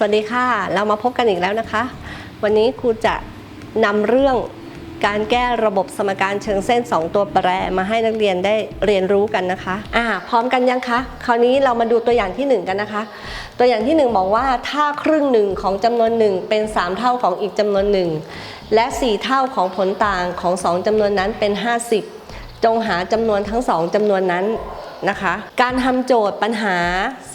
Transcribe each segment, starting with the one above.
สวัสดีค่ะ เรามาพบกันอีกแล้วนะคะ วันนี้ครูจะนำเรื่องการแก้ระบบสมการเชิงเส้น 2 ตัวแปรมาให้นักเรียนได้เรียนรู้กันนะคะอ่าพร้อมกันยังคะ คราวนี้เรามาดูตัวอย่างที่ 1 กันนะคะ ตัวอย่างที่ 1 บอกว่าถ้าครึ่งหนึ่งของจำนวนหนึ่งเป็น 3 เท่าของอีกจำนวนหนึ่งและ 4 เท่าของผลต่างของ 2จำนวนนั้นเป็น 50 จงหาจำนวนทั้ง 2จำนวนนั้น นะคะ การทำโจทย์ปัญหา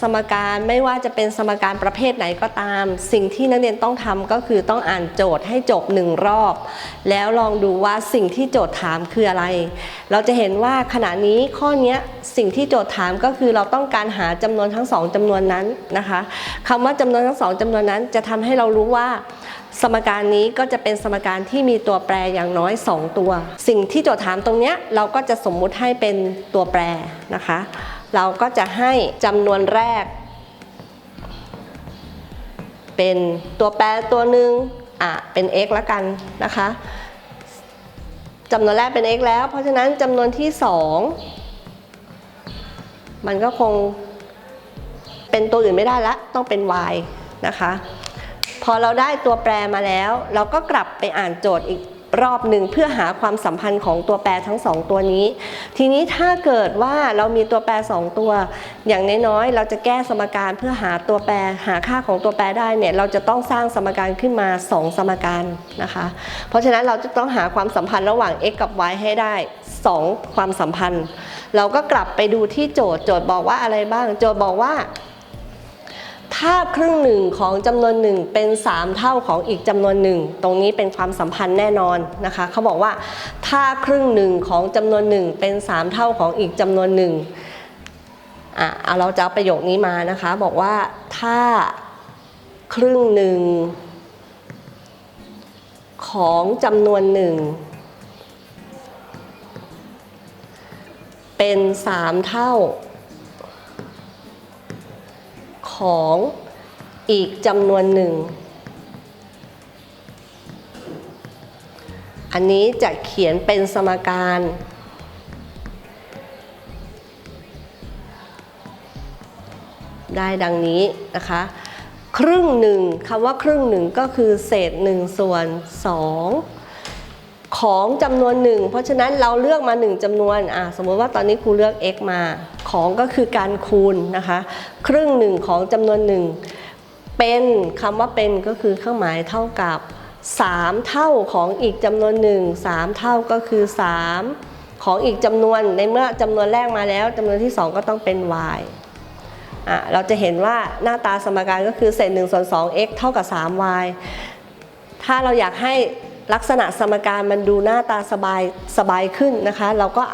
สมการไม่ว่าจะเป็นสมการประเภทไหนก็ตาม สิ่งที่นักเรียนต้องทำก็คือต้องอ่านโจทย์ให้จบหนึ่งรอบ แล้วลองดูว่าสิ่งที่โจทย์ถามคืออะไร เราจะเห็นว่าขณะนี้ข้อนี้สิ่งที่โจทย์ถามก็คือเราต้องการหาจำนวนทั้งสองจำนวนนั้นนะคะคำว่าจำนวนทั้งสองจำนวนนั้นจะทำให้เรารู้ว่า สมการนี้ก็จะเป็นสมการที่มีตัวแปรอย่างน้อย 2 ตัว สิ่งที่โจทย์ถามตรงเนี้ยเราก็จะสมมุติให้เป็นตัวแปรนะคะ เราก็จะให้จำนวนแรก เป็นตัวแปรตัวหนึ่งอะเป็น x ละกันนะคะจำนวนแรกเป็น x แล้ว เพราะฉะนั้นจำนวนที่ 2 มันก็คงเป็นตัวอื่นไม่ได้ละต้องเป็น y นะคะ พอเราได้ตัวแปรมาแล้ว เราก็กลับไปอ่านโจทย์อีกรอบหนึ่งเพื่อหาความสัมพันธ์ของตัวแปรทั้งสองตัวนี้ ทีนี้ถ้าเกิดว่าเรามีตัวแปรสองตัว อย่างน้อยๆ เราจะแก้สมการเพื่อหาตัวแปรหาค่าของตัวแปรได้เนี่ยเราจะต้องสร้างสมการขึ้นมา 2 สมการนะคะ เพราะฉะนั้นเราจะต้องหาความสัมพันธ์ระหว่าง x กับ y ให้ได้ 2 ความสัมพันธ์ เราก็กลับไปดูที่โจทย์โจทย์บอกว่าอะไรบ้าง โจทย์บอกว่า ถ้าครึ่งหนึ่งของจำนวนหนึ่งเป็น 3 เท่าของอีกจำนวนหนึ่งตรงนี้เป็นความสัมพันธ์แน่นอนนะคะเขาบอกว่าถ้าครึ่งหนึ่งของจำนวนหนึ่งเป็น 3 เท่าของอีกจำนวนหนึ่งอะเอาเราจะเอาประโยคนี้มานะคะ บอกว่าถ้าครึ่งหนึ่งของจำนวนหนึ่งเป็น 3 เท่า ของอีกจำนวนหนึ่ง อันนี้จะเขียนเป็นสมการ ได้ดังนี้นะคะ ครึ่งหนึ่งคำว่าครึ่งหนึ่งก็คือเศษหนึ่งส่วนสอง ของจำนวนหนึ่งเพราะฉะนั้นเราเลือกมาหนึ่งจำนวนอะสมมติว่าตอนนี้ครูเลือก x มาของก็คือการคูณนะคะ ครึ่งหนึ่งของจำนวนหนึ่งเป็นคำว่าเป็นก็คือเครื่องหมายเท่ากับ 3 เท่าของอีกจำนวนหนึ่ง3เท่าก็คือ 3 ของอีกจำนวนในเมื่อจำนวนแรกมาแล้วจำนวนที่ 2 ก็ต้องเป็น y อะเราจะเห็นว่าหน้าตาสมการก็คือเศษ1ส่วน2 x เท่ากับ 3y ถ้าเราอยากให้ ลักษณะสมการมันดูหน้าตาสบายสบายขึ้นนะคะ เราก็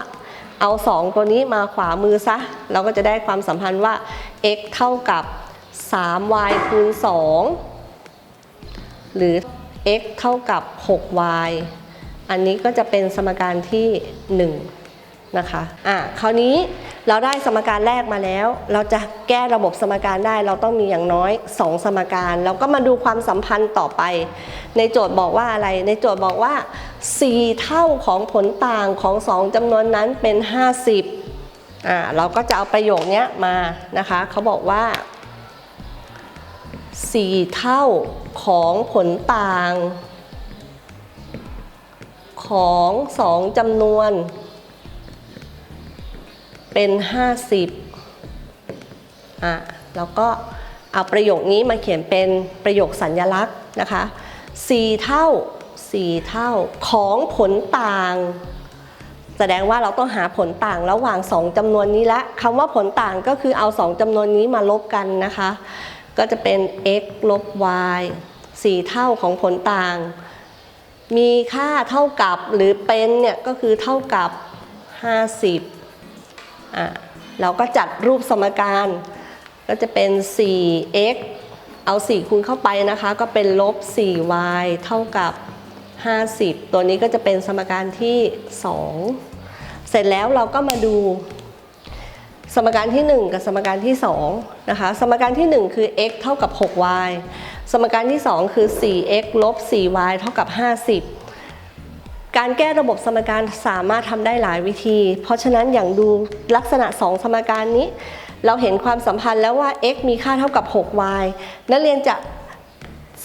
เอา 2 ตัวนี้มาขวามือซะ เราก็จะได้ความสัมพันธ์ว่า x เท่ากับ 3y คูณ 2 หรือ x เท่ากับ 6y อันนี้ก็จะเป็นสมการที่ 1 นะคะอะคราวนี้เราได้สมการแรกมาแล้ว เราจะแก้ระบบสมการได้ เราต้องมีอย่างน้อย 2 สมการเราก็มาดูความสัมพันธ์ต่อไป ในโจทย์บอกว่าอะไร ในโจทย์บอกว่า 4 เท่าของผลต่างของ 2จำนวนนั้นเป็น 50อ่าเราก็จะเอาประโยคนี้มานะคะ เขาบอกว่า 4 เท่าของผลต่างของ 2จำนวน เป็น 50อะแล้วก็เอาประโยคนี้มาเขียนเป็นประโยคสัญญลักษณ์นะคะ 4 เท่า 4 เท่าของผลต่าง แสดงว่าเราต้องหาผลต่างระหว่าง 2จำนวนนี้ละคำว่าผลต่างก็คือเอา 2จำนวนนี้มาลบกันนะคะ ก็จะเป็น x ลบ y 4 เท่าของผลต่าง มีค่าเท่ากับหรือเป็นเนี่ยก็คือเท่ากับ 50 เราก็จัดรูปสมการก็จะเป็น 4x เอา 4 คูณเข้าไปนะคะ ก็เป็นลบ 4y เท่ากับ 50 ตัวนี้ก็จะเป็นสมการที่ 2 เสร็จแล้วเราก็มาดูสมการที่ 1 กับสมการที่2นะคะ สมการที่ 1 คือ x เท่ากับ 6y สมการที่ 2 คือ 4x ลบ 4y เท่ากับ 50 การแก้ระบบสมการสามารถทำได้หลายวิธี เพราะฉะนั้นอย่างดูลักษณะ 2 สมการนี้ เราเห็นความสัมพันธ์แล้วว่า x มีค่าเท่ากับ 6y นักเรียนจะ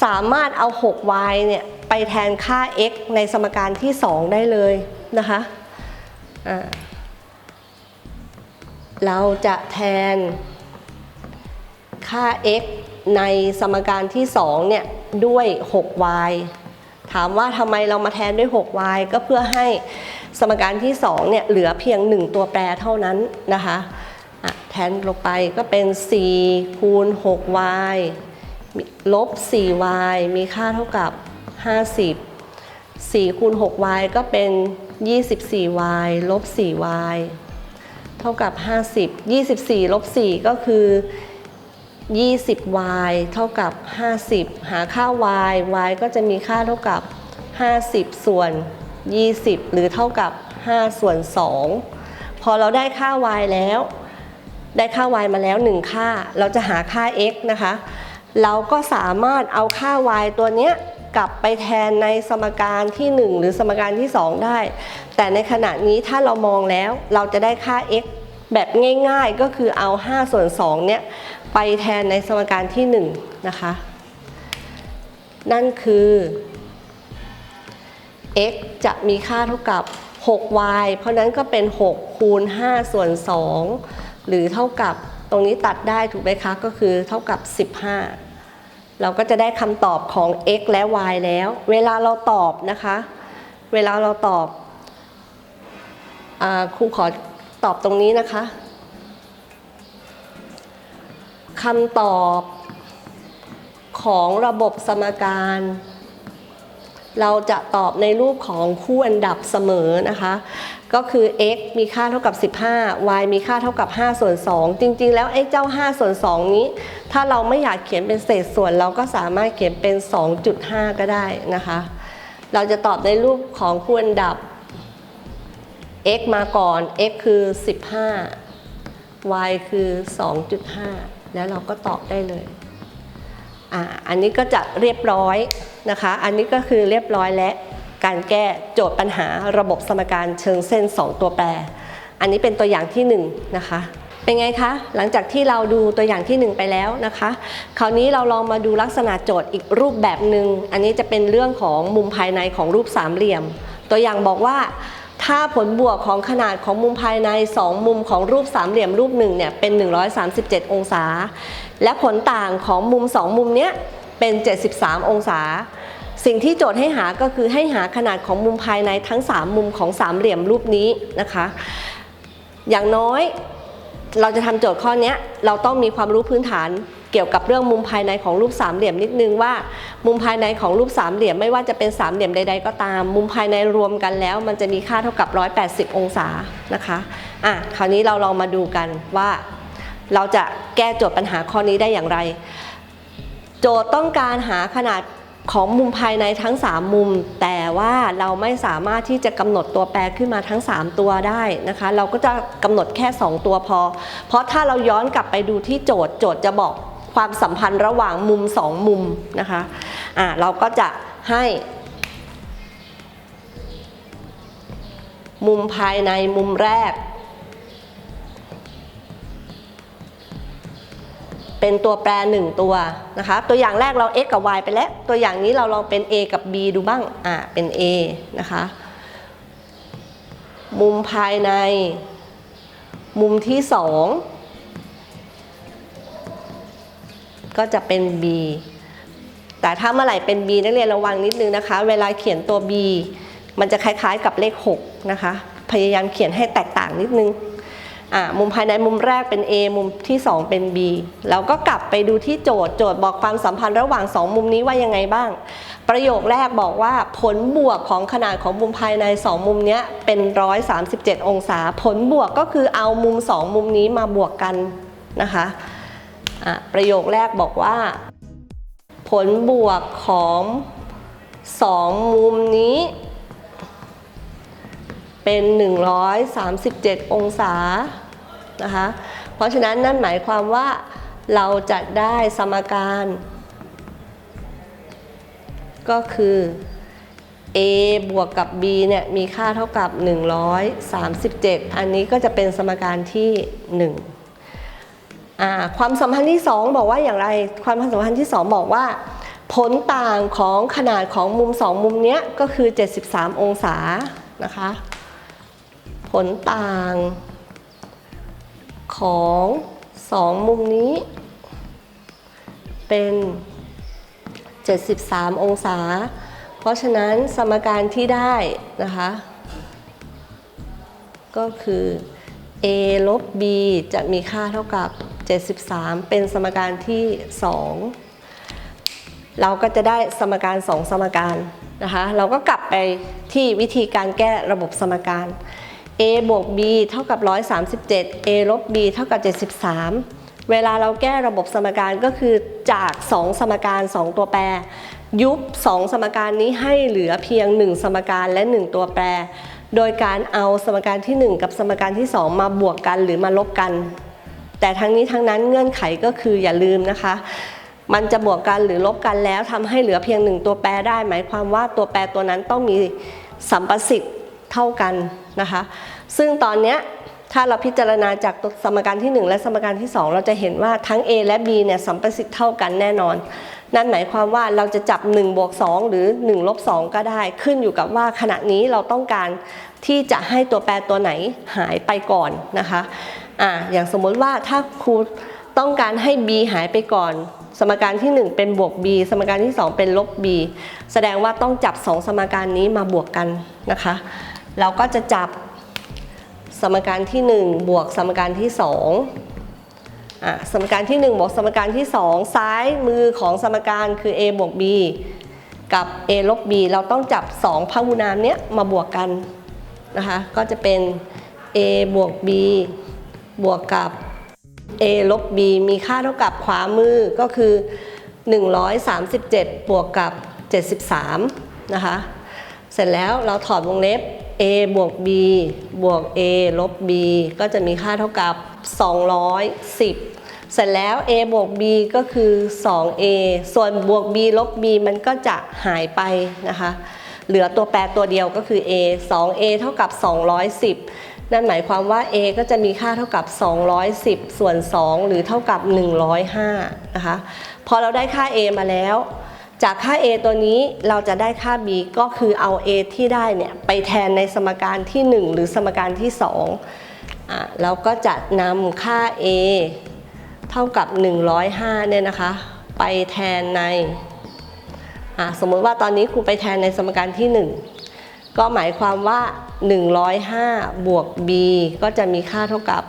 สามารถเอา 6y เนี่ยไปแทนค่า x ในสมการที่ 2 ได้เลยนะคะเราจะแทนค่า x ในสมการที่ 2 เนี่ยด้วย 6y ถามว่าทำไมเรามาแทนด้วย 6y ก็เพื่อให้สมการที่2เนี่ยเหลือเพียง 1 ตัวแปรเท่านั้นนะคะะแทนลงไปก็เป็น 4 คูณ 6y ลบ 4y มีค่าเท่ากับ 50 4 คูณ 6y ก็เป็น 24y ลบ 4y เท่ากับ 50 24 ลบ 4 ก็คือ 20y เท่ากับ 50 หาค่า y y ก็จะมีค่าเท่ากับ 50 ส่วน 20 หรือเท่ากับ 5 ส่วน 2 พอเราได้ค่า y แล้ว ได้ค่า y มาแล้ว 1 ค่า เราจะหาค่า x นะคะ เราก็สามารถเอาค่า y ตัวเนี้ยกลับไปแทนในสมการที่ 1 หรือสมการที่ 2 ได้ แต่ในขณะนี้ถ้าเรามองแล้วเราจะได้ค่า x แบบง่ายๆก็คือเอา 5 ส่วน2เนี่ยไปแทนในสมการที่ 1 นะคะ นั่นคือ x จะมีค่าเท่ากับ 6y เพราะนั้นก็เป็น 6 คูณ 5 ส่วน 2 หรือเท่ากับตรงนี้ตัดได้ถูกไหมคะ ก็คือเท่ากับ 15 เราก็จะได้คำตอบของ x และ y แล้ว เวลาเราตอบนะคะ เวลาเราตอบอครูขอ ตอบตรงนี้นะคะคำตอบของระบบสมการ เราจะตอบในรูปของคู่อันดับเสมอนะคะ ก็คือ x มีค่าเท่ากับ 15 y มีค่าเท่ากับ 5 ส่วน 2 จริง ๆ แล้วไอ้เจ้า 5 ส่วน 2 นี้ ถ้าเราไม่อยากเขียนเป็นเศษส่วน เราก็สามารถเขียนเป็น 2.5 ก็ได้นะคะ เราจะตอบในรูปของคู่อันดับ x มาก่อน x คือ 15 y คือ 2.5 แล้วเราก็ตอบได้เลยอ่าอันนี้ก็จะเรียบร้อยนะคะ อันนี้ก็คือเรียบร้อยและการแก้โจทย์ปัญหาระบบสมการเชิงเส้น 2 ตัวแปร อันนี้เป็นตัวอย่างที่ 1นงนะคะ เป็นไงคะ หลังจากที่เราดูตัวอย่างที่ 1 ไปแล้วนะคะ คราวนี้เราลองมาดูลักษณะโจทย์อีกรูปแบบหนึ่ง อันนี้จะเป็นเรื่องของมุมภายในของรูปสามเหลี่ยม ตัวอย่างบอกว่า ถ้าผลบวกของขนาดของมุมภายใน 2 มุมของรูปสามเหลี่ยมรูปหนึ่งเนี่ยเป็น 137 องศา และผลต่างของมุม 2 มุมเนี้ยเป็น 73 องศา สิ่งที่โจทย์ให้หาก็คือให้หาขนาดของมุมภายในทั้ง 3 มุมของสามเหลี่ยมรูปนี้นะคะ อย่างน้อยเราจะทำโจทย์ข้อนี้เราต้องมีความรู้พื้นฐาน เกี่ยวกับเรื่องมุมภายในของรูปสามเหลี่ยมนิดนึงว่า มุมภายในของรูปสามเหลี่ยมไม่ว่าจะเป็นสามเหลี่ยมใด ๆ ก็ตาม มุมภายในรวมกันแล้ว มันจะมีค่าเท่ากับ 180 องศานะคะอะคราวนี้เราลองมาดูกันว่า เราจะแก้โจทย์ปัญหาข้อนี้ได้อย่างไร โจทย์ต้องการหาขนาดของมุมภายในทั้ง 3 มุม แต่ว่าเราไม่สามารถที่จะกำหนดตัวแปรขึ้นมาทั้ง 3 ตัวได้นะคะ เราก็จะกำหนดแค่ 2 ตัวพอ เพราะถ้าเราย้อนกลับไปดูที่โจทย์โจทย์จะบอก ความสัมพันธ์ระหว่างมุมสองมุมนะคะอ่เราก็จะให้ มุมภายในมุมแรก เป็นตัวแปรหนึ่งตัวนะคะตัวอย่างแรกเรา x กับ y ไปแล้ว ตัวอย่างนี้เราลองเป็น a กับ b ดูบ้างอ่าเป็น a นะคะมุมภายใน มุมที่สอง ก็จะเป็น b แต่ถ้าเมื่อไหร่เป็น b นักเรียนระวังนิดนึงนะคะ เวลาเขียนตัว b มันจะคล้ายๆกับเลข 6 นะคะ พยายามเขียนให้แตกต่างนิดนึงอ่ามุมภายในมุมแรกเป็น A มุมที่ 2 เป็น B แล้วก็กลับไปดูที่โจทย์โจทย์บอกความสัมพันธ์ระหว่าง 2 มุมนี้ว่ายังไงบ้าง ประโยคแรกบอกว่าผลบวกของขนาดของมุมภายใน 2 มุมนี้เป็น 137 องศา ผลบวกก็คือเอามุม 2 มุมนี้มาบวกกันนะคะ ประโยคแรกบอกว่า ผลบวกของ2มุมนี้ เป็น 137 องศานะคะ เพราะฉะนั้นนั่นหมายความว่าเราจะได้สมการ ก็คือ a บวกกับ b เนี่ย มีค่าเท่ากับ 137 อันนี้ก็จะเป็นสมการที่1อ่ ความสัมพันธ์ที่ 2 บอกว่าอย่างไร ความสัมพันธ์ที่ 2 บอกว่า ผลต่างของขนาดของมุม 2 มุมเนี้ยก็คือ 73 องศานะคะ ผลต่างของ 2 มุมนี้ เป็น 73 องศา เพราะฉะนั้นสมการที่ได้นะคะ ก็คือ a ลบ b จะมีค่าเท่ากับ 73 เป็นสมการที่ 2 เราก็จะได้สมการ 2 สมการนะคะ เราก็กลับไปที่วิธีการแก้ระบบสมการ a บวก b เท่ากับ 137 a ลบ b เท่ากับ 73 เวลาเราแก้ระบบสมการก็คือจาก 2 สมการ 2 ตัวแปร ยุบ 2 สมการนี้ให้เหลือเพียง 1 สมการและ 1 ตัวแปร โดยการเอาสมการที่ 1 กับสมการที่ 2 มาบวกกันหรือมาลบกัน แต่ทั้งนี้ทั้งนั้นเงื่อนไขก็คืออย่าลืมนะคะมันจะบวกกันหรือลบกันแล้วทำให้เหลือเพียงหนึ่งตัวแปรได้ หมายความว่าตัวแปรตัวนั้นต้องมีสัมประสิทธิ์เท่ากันนะคะ ซึ่งตอนนี้ถ้าเราพิจารณาจากสมการที่ 1 และสมการที่ 2 เราจะเห็นว่าทั้ง A และ B เนี่ยสัมประสิทธิ์เท่ากันแน่นอน นั่นหมายความว่าเราจะจับ1บวก2หรือ1ลบ2ก็ได้ ขึ้นอยู่กับว่าขณะนี้เราต้องการที่จะให้ตัวแปรตัวไหนหายไปก่อนนะคะ อ่าอย่างสมมติว่าถ้าครูต้องการให้ b หายไปก่อน สมการที่ 1 เป็นบวก b สมการที่ 2 เป็นลบ b แสดงว่าต้องจับ 2 สมการนี้มาบวกกันนะคะ เราก็จะจับสมการที่ 1 บวกสมการที่2อะสมการที่ 1 บวกสมการที่ 2 ซ้ายมือของสมการคือ a บวก b กับ a ลบ b เราต้องจับ 2พหุนามเนี้ยมาบวกกันนะคะ ก็จะเป็น a บวก b บวกกับ a ลบ b มีค่าเท่ากับขวามือก็คือ 137 บวกกับ 73 นะคะ เสร็จแล้วเราถอดวงเล็บ a บวก b บวก a ลบ b ก็จะมีค่าเท่ากับ 210เสร็จแล้ว a บวก b ก็คือ 2a ส่วนบวก b ลบ b มันก็จะหายไปนะคะ เหลือตัวแปรตัวเดียวก็คือ a 2a เท่ากับ 210 นั่นหมายความว่า a ก็จะมีค่าเท่ากับ 210 ส่วน 2 หรือเท่ากับ 105 นะคะ พอเราได้ค่า a มาแล้ว จากค่า a ตัวนี้เราจะได้ค่า b ก็คือเอา a ที่ได้เนี่ยไปแทนในสมการที่ 1 หรือสมการที่2อะเราก็จะนำค่า a เท่ากับ 105 เนี่ยนะคะ ไปแทนในอะสมมติว่าตอนนี้ครูไปแทนในสมการที่ 1 ก็หมายความว่า 105 บวก b ก็จะมีค่าเท่ากับ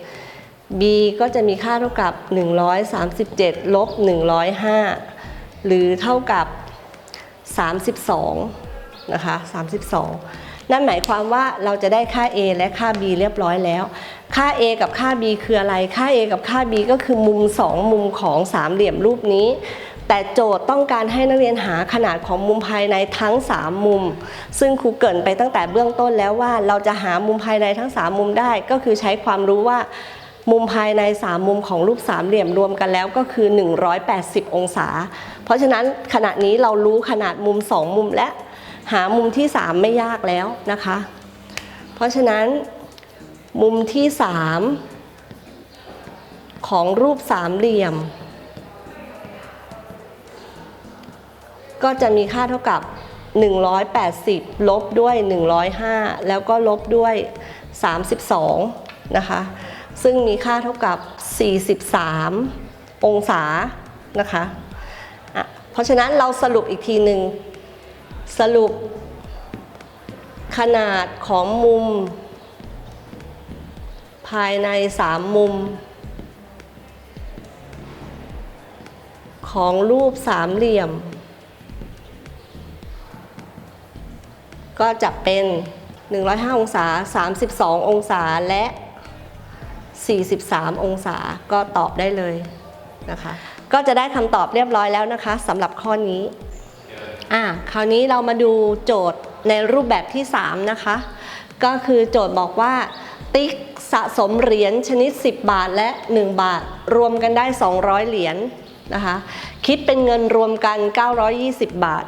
137 b ก็จะมีค่าเท่ากับ 137 ลบ 105 หรือเท่ากับ 32 นะคะ 32 นั่นหมายความว่าเราจะได้ค่า a และค่า b เรียบร้อยแล้ว ค่า a กับค่า b คืออะไร ค่า a กับค่า b ก็คือมุม 2 มุมของสามเหลี่ยมรูปนี้ แต่โจทย์ต้องการให้นักเรียนหาขนาดของมุมภายในทั้ง 3 มุม ซึ่งครูเกินไปตั้งแต่เบื้องต้นแล้วว่าเราจะหามุมภายในทั้ง 3 มุมได้ ก็คือใช้ความรู้ว่ามุมภายใน 3 มุมของรูปสามเหลี่ยมรวมกันแล้วก็คือ 180 องศา เพราะฉะนั้นขณะนี้เรารู้ขนาดมุม 2 มุมและหามุมที่ 3 ไม่ยากแล้วนะคะ เพราะฉะนั้นมุมที่ 3 ของรูปสามเหลี่ยม ก็จะมีค่าเท่ากับ 180 ลบด้วย 105 แล้วก็ลบด้วย 32 นะคะ ซึ่งมีค่าเท่ากับ 43 องศานะคะอะเพราะฉะนั้นเราสรุปอีกทีหนึ่งสรุปขนาดของมุม ภายใน 3 มุม ของรูปสามเหลี่ยม ก็จะเป็น 105 องศา 32 องศาและ 43 องศาก็ตอบได้เลยนะคะ ก็จะได้คำตอบเรียบร้อยแล้วนะคะสำหรับข้อนี้อะคราวนี้เรามาดูโจทย์ในรูปแบบที่ 3 นะคะ ก็คือโจทย์บอกว่า ติ๊กสะสมเหรียญชนิด 10 บาทและ 1 บาท รวมกันได้ 200 เหรียญนะคะ คิดเป็นเงินรวมกัน 920 บาท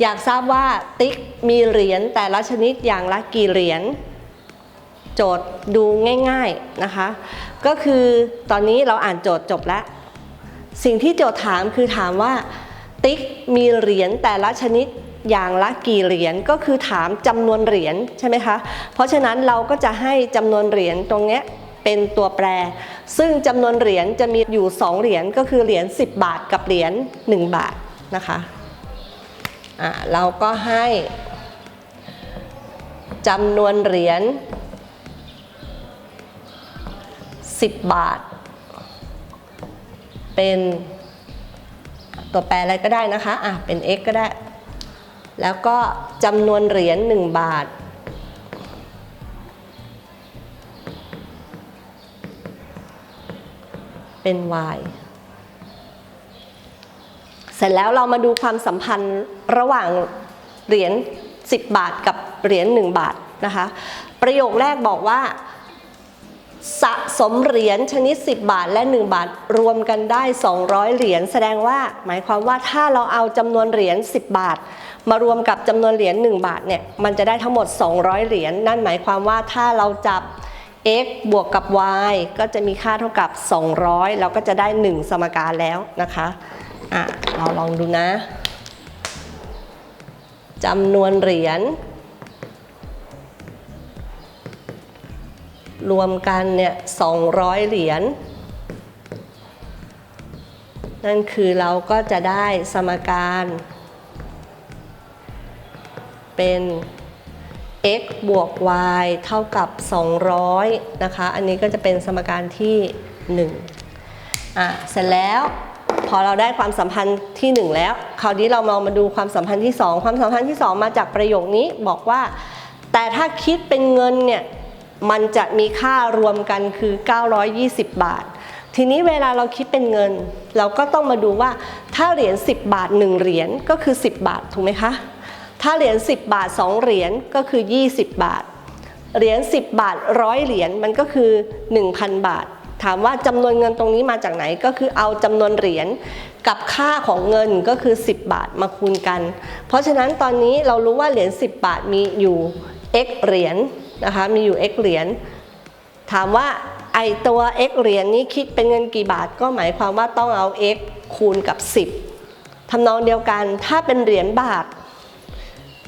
อยากทราบว่าติ๊กมีเหรียญแต่ละชนิดอย่างละกี่เหรียญโจทย์ดูง่ายๆนะคะ ก็คือตอนนี้เราอ่านโจทย์จบแล้ว สิ่งที่โจทย์ถามคือถามว่า ติ๊กมีเหรียญแต่ละชนิดอย่างละกี่เหรียญก็คือถามจำนวนเหรียญใช่ไหมคะ เพราะฉะนั้นเราก็จะให้จำนวนเหรียญตรงเนี้ยเป็นตัวแปร ซึ่งจำนวนเหรียญจะมีอยู่ 2 เหรียญก็คือเหรียญ10 บาทกับเหรียญ1บาทนะคะอะ เราก็ให้จำนวนเหรียญ10 บาท เป็นตัวแปรอะไรก็ได้นะคะอะเป็น x ก็ได้ แล้วก็จำนวนเหรียญ1บาท เป็น y เสร็จแล้วเรามาดูความสัมพันธ์ระหว่างเหรียญ10 บาทกับเหรียญ1บาทนะคะ ประโยคแรกบอกว่า สะสมเหรียญชนิด 10 บาทและ 1 บาทรวมกันได้ 200 เหรียญแสดงว่าหมายความว่าถ้าเราเอาจำนวนเหรียญ10 บาท มารวมกับจำนวนเหรียญ1บาทเนี่ยมันจะได้ทั้งหมด 200 เหรียญนั่นหมายความว่าถ้าเราจับ x บวกกับ y ก็จะมีค่าเท่ากับ 200 เราก็จะได้ 1 สมการแล้วนะคะ อะเราลองดูนะจำนวนเหรียญรวมกันเนี่ย200เหรียญนั่นคือเราก็จะได้สมการ เป็น x บวก y เท่ากับ 200 นะคะ อันนี้ก็จะเป็นสมการที่ 1 อะ เสร็จแล้ว พอเราได้ความสัมพันธ์ที่ 1 แล้ว คราวนี้เราลองมาดูความสัมพันธ์ที่ 2 ความสัมพันธ์ที่ 2 มาจากประโยคนี้บอกว่า แต่ถ้าคิดเป็นเงินเนี่ยมันจะมีค่ารวมกันคือ 920 บาท ทีนี้เวลาเราคิดเป็นเงิน เราก็ต้องมาดูว่าถ้าเหรียญ10 บาท 1 เหรียญก็คือ 10 บาทถูกไหมคะ ถ้าเหรียญ10 บาท 2 เหรียญก็คือ 20 บาท เหรียญ10 บาทร้อยเหรียญมันก็คือ 1,000 บาท ถามว่าจำนวนเงินตรงนี้มาจากไหนก็คือเอาจำนวนเหรียญกับค่าของเงินก็คือ 10 บาทมาคูณกัน เพราะฉะนั้นตอนนี้เรารู้ว่าเหรียญ10 บาทมีอยู่ x เหรียญนะคะมีอยู่ x เหรียญถามว่าไอตัว x เหรียญนี้คิดเป็นเงินกี่บาทก็หมายความว่าต้องเอา x คูณกับ 10ทำนองเดียวกันถ้าเป็นเหรียญบาท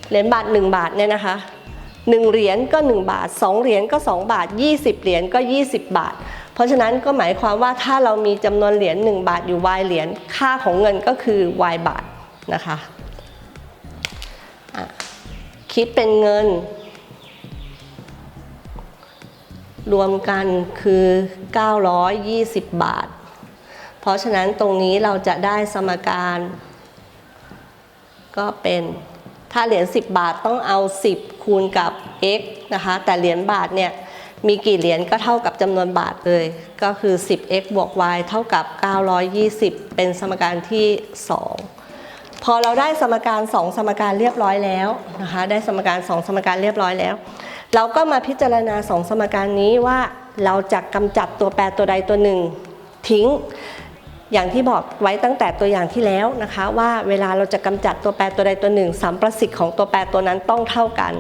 เหรียญบาท 1 บาทเนี่ยนะคะ 1 เหรียญก็ 1 บาท 2 เหรียญก็ 2 บาท 20 เหรียญก็ 20 บาท เพราะฉะนั้นก็หมายความว่าถ้าเรามีจำนวนเหรียญ1บาทอยู่ y เหรียญค่าของเงินก็คือ y บาทนะคะะคิดเป็นเงิน รวมกันคือ 920 บาท เพราะฉะนั้นตรงนี้เราจะได้สมการก็เป็น ถ้าเหรียญ10 บาทต้องเอา 10 คูณกับ x นะคะ แต่เหรียญบาทเนี่ยมีกี่เหรียญก็เท่ากับจำนวนบาทเลย ก็คือ 10x บวก y เท่ากับ 920 เป็นสมการที่ 2 พอเราได้สมการ 2 สมการเรียบร้อยแล้วนะคะ ได้สมการ 2 สมการเรียบร้อยแล้ว เราก็มาพิจารณา 2 สมการนี้ว่าเราจะกำจัดตัวแปรตัวใดตัวหนึ่ง ทิ้ง อย่างที่บอกไว้ตั้งแต่ตัวอย่างที่แล้วนะคะ ว่าเวลาเราจะกำจัดตัวแปรตัวใดตัวหนึ่งสัมประสิทธิ์ของตัวแปรตัวนั้นต้องเท่ากัน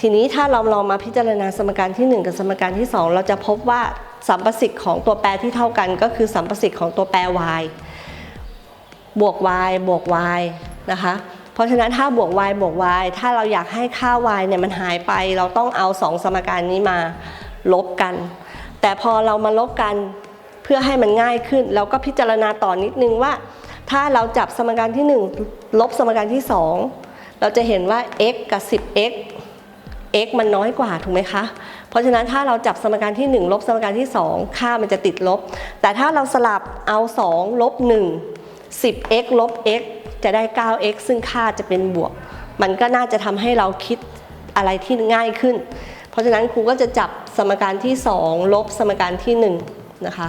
ทีนี้ถ้าเราลองมาพิจารณาสมการที่ 1 กับสมการที่ 2 เราจะพบว่าสัมประสิทธิ์ของตัวแปรที่เท่ากัน ก็คือสัมประสิทธิ์ของตัวแปร y บวก y บวก y นะคะเพราะฉะนั้นถ้าบวก y บวก y ถ้าเราอยากให้ค่า y เนี่ยมันหายไป เราต้องเอา 2 สมการนี้มาลบกัน แต่พอเรามาลบกัน เพื่อให้มันง่ายขึ้นเราก็พิจารณาต่อนิดนึงว่า ถ้าเราจับสมการที่ 1 ลบสมการที่ 2 เราจะเห็นว่า x กับ 10x x มันน้อยกว่าถูกไหมคะ เพราะฉะนั้นถ้าเราจับสมการที่ 1 ลบสมการที่ 2 ค่ามันจะติดลบ แต่ถ้าเราสลับเอา 2 ลบ 1 10x ลบ x จะได้ 9x ซึ่งค่าจะเป็นบวก มันก็น่าจะทำให้เราคิดอะไรที่ง่ายขึ้น เพราะฉะนั้นครูก็จะจับสมการที่ 2 ลบสมการที่ 1 นะคะ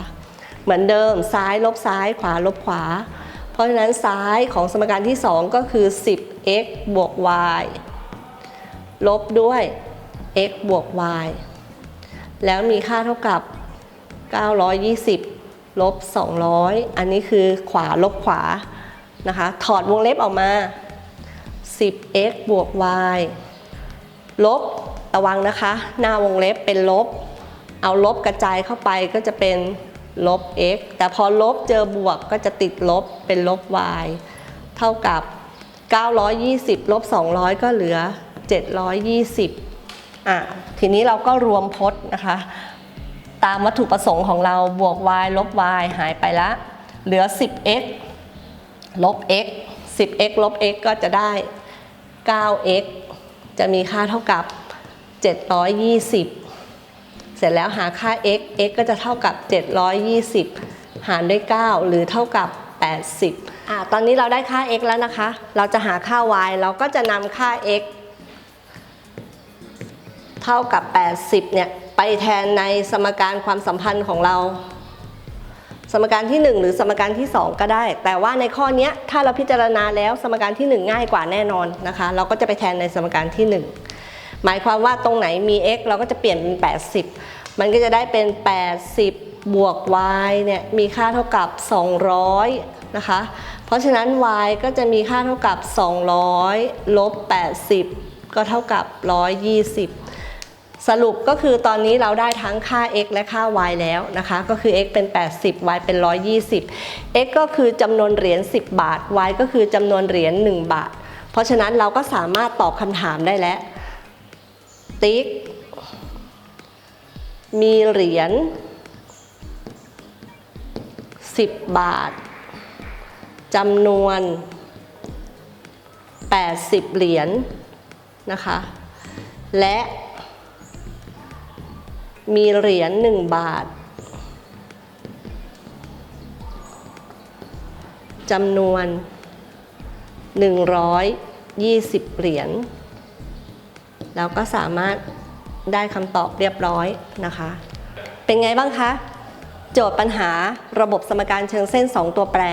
เหมือนเดิมซ้ายลบซ้ายขวาลบขวา เพราะฉะนั้นซ้ายของสมการที่ 2 ก็คือ 10x บวก y ลบด้วย x บวก y แล้วมีค่าเท่ากับ 920 ลบ 200 อันนี้คือขวาลบขวานะคะ ถอดวงเล็บออกมา 10x บวก y ลบ ระวังนะคะ หน้าวงเล็บเป็นลบ เอาลบกระจายเข้าไปก็จะเป็น ลบ x แต่พอลบเจอบวกก็จะติดลบเป็นลบ y เท่ากับ 920 ลบ 200 ก็เหลือ 720อะทีนี้เราก็รวมพจน์นะคะ ตามวัตถุประสงค์ของเราบวก y ลบ y หายไปละ เหลือ 10x ลบ x 10x ลบ x ก็จะได้ 9x จะมีค่าเท่ากับ 720 เสร็จแล้วหาค่า x x ก็จะเท่ากับ 720 หารด้วย 9 หรือเท่ากับ 80อะตอนนี้เราได้ค่า x แล้วนะคะ เราจะหาค่า y เราก็จะนำค่า x เท่ากับ 80 เนี่ย ไปแทนในสมการความสัมพันธ์ของเรา สมการที่ 1 หรือสมการที่ 2 ก็ได้ แต่ว่าในข้อนี้ถ้าเราพิจารณาแล้วสมการที่ 1 ง่ายกว่าแน่นอนนะคะ เราก็จะไปแทนในสมการที่ 1 หมายความว่าตรงไหนมี x เราก็จะเปลี่ยนเป็น 80 มันก็จะได้เป็น 80 บวก y เนี่ยมีค่าเท่ากับ 200 นะคะ เพราะฉะนั้น y ก็จะมีค่าเท่ากับ 200 ลบ 80 ก็เท่ากับ 120 สรุปก็คือตอนนี้เราได้ทั้งค่า x และค่า y แล้วนะคะ ก็คือ x เป็น 80 y เป็น 120 x ก็คือจำนวนเหรียญ 10 บาท y ก็คือจำนวนเหรียญ 1 บาท เพราะฉะนั้นเราก็สามารถตอบคำถามได้แล้ว ติ๊ก มีเหรียญ10 บาทจำนวน 80 เหรียญนะคะ และมีเหรียญ1บาทจำนวน 120 เหรียญ เราก็สามารถได้คำตอบเรียบร้อยนะคะ เป็นไงบ้างคะ โจทย์ปัญหาระบบสมการเชิงเส้น 2 ตัวแปร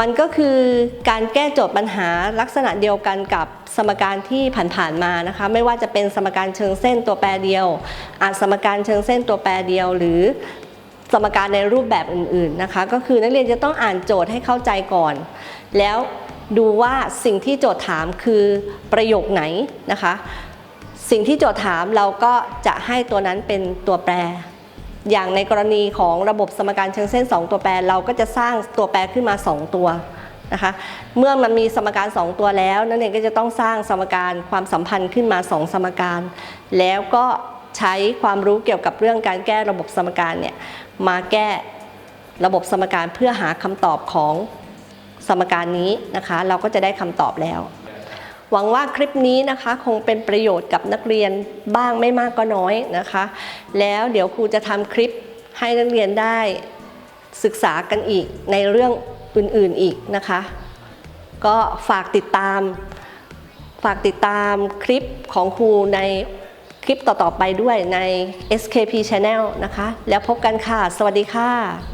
มันก็คือการแก้โจทย์ปัญหาลักษณะเดียวกันกับสมการที่ผ่านๆมานะคะ ไม่ว่าจะเป็นสมการเชิงเส้นตัวแปรเดียว อาจสมการเชิงเส้นตัวแปรเดียว หรือสมการในรูปแบบอื่นๆนะคะ ก็คือนักเรียนจะต้องอ่านโจทย์ให้เข้าใจก่อน แล้วดูว่าสิ่งที่โจทย์ถามคือประโยคไหนนะคะ สิ่งที่โจทย์ถามเราก็จะให้ตัวนั้นเป็นตัวแปร อย่างในกรณีของระบบสมการเชิงเส้น 2 ตัวแปร เราก็จะสร้างตัวแปรขึ้นมา 2 ตัวนะคะ เมื่อมันมีสมการ 2 ตัวแล้ว นักเรียนก็จะต้องสร้างสมการความสัมพันธ์ขึ้นมา 2 สมการ แล้วก็ใช้ความรู้เกี่ยวกับเรื่องการแก้ระบบสมการเนี่ยมาแก้ระบบสมการเพื่อหาคำตอบของสมการนี้นะคะ เราก็จะได้คำตอบแล้ว หวังว่าคลิปนี้นะคะคงเป็นประโยชน์กับนักเรียนบ้างไม่มากก็น้อยนะคะ แล้วเดี๋ยวครูจะทำคลิปให้นักเรียนได้ศึกษากันอีกในเรื่องอื่นๆอีกนะคะ ก็ฝากติดตาม ฝากติดตามคลิปของครูในคลิปต่อๆไปด้วยใน SKP Channel นะคะ แล้วพบกันค่ะ สวัสดีค่ะ